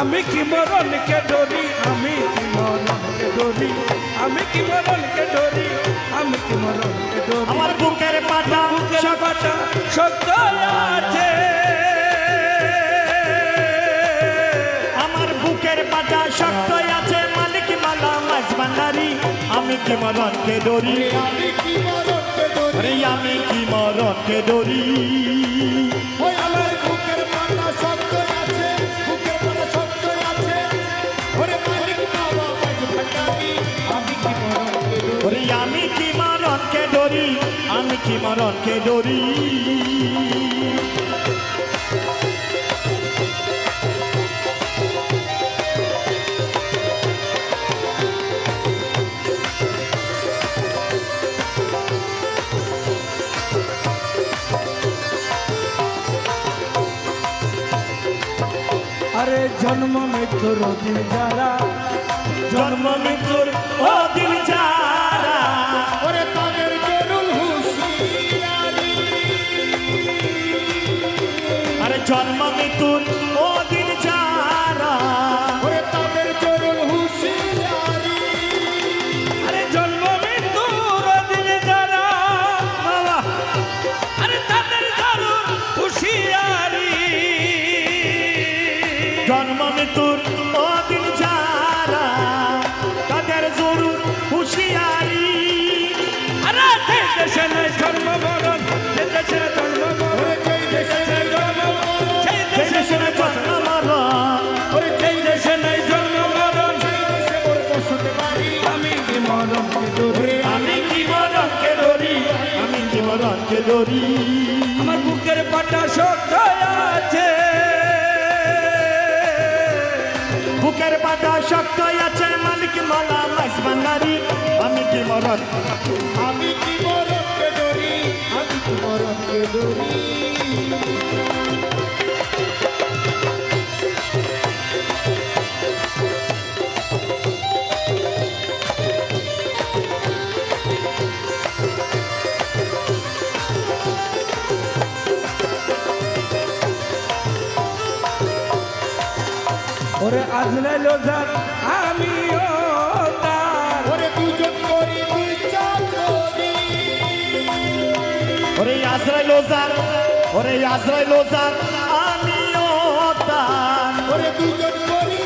আমি কি মরণকে ডরি আমি কি মরণকে ডরি আমি কি মরণকে ডরি আমি কি মরণকে ডরি আমার বুকের পাটা বুকের পাটা শক্ত আছে। আমার বুকের পাটা শক্ত আছে। মালিক মালা মাছ ভান্ডারি। আমি কি মরণকে ডরি আমি কি মরণকে ডরি আমি কি মরণকে ডরি আমি কি মরণকে ডরি? আমি কি মরণকে ডরি? জন্ম মৃত্যুর যারা জন্ম মৃত্যুর যারা। তাদের হুঁশিয়ারি। আরে জন্ম মৃত্যুর যারা। আরে তাদের দারুণ হুঁশিয়ারি। জন্ম মৃত্যুর ও দিন যারা তাদের জরুর হুঁশিয়ারি। আরে যে দেশে নাই জন্ম মরণ দেশে মরণকে ডরি আমার বুকের পাটা শক্ত আছে। বুকের পাটা শক্ত আছে মালিক মালা মাস বাঙালি। আমি কি মরণ? ওরে আজরাইল যার আমিও তার। ওরে দুজন করি দুই চাকরি ওরে আজরাই লোজার ওরে আমিও তার। ওরে দুজন করি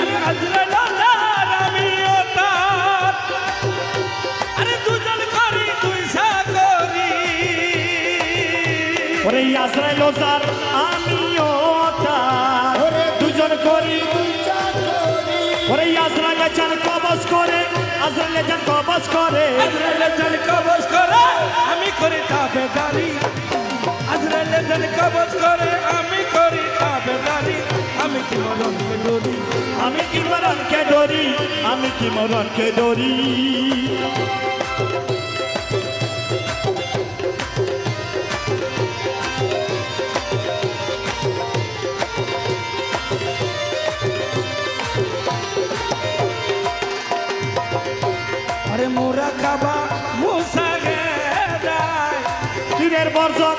আরে আজরাইল যার আমিও তার। আরে দুজন করি ওরে আজরাই লোজার চান কবজ করে আজরাইল লেজান কবজ করে। আজরাইল লেজান কবজ করে আমি করি তাবেদারি আজরাইল লেজান কবজ করে আমি করি তাবেদারি আমি কি মরণকে ডরি? আমি কি মরণকে ডরি? আমি কি মরণকে ডরি? মোরা খাবা মুসা গেদায় তীরের বর্জন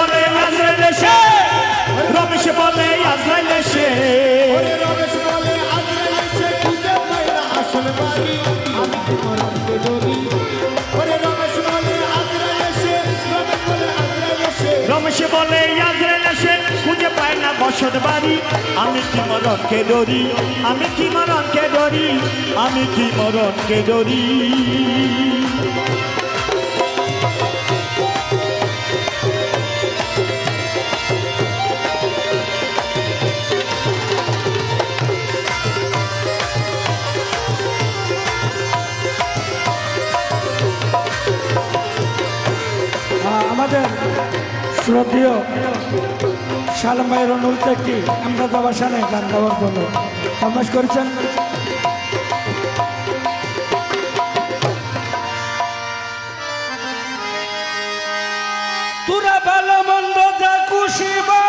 বলে আজরাইল এসে রমেশ বলে আজরাইল এসে। রমেশ বলে আজরাইল এসে খুঁজে পায় না আসল বাড়ি। আমি কি মরণকে ডরি ওরে রমেশ বলে আজরাইল এসে রমেশ বলে আজরাইল এসে। রমেশ বলে আজরাইল এসে খুঁজে পায় না বসত বাড়ি। আমি কি মরণকে ডরি আমি কি মরণকে ডরি আমি কি মরণকে ডরি আমাদের শ্রদ্ধীয় শালম ভাইয়ের অনুরোধ একটি আমরা দাবার সানে গান গাওয়ার জন্য। সমাজ করেছেন। তোরা ভালো মন্দ যা খুশি বা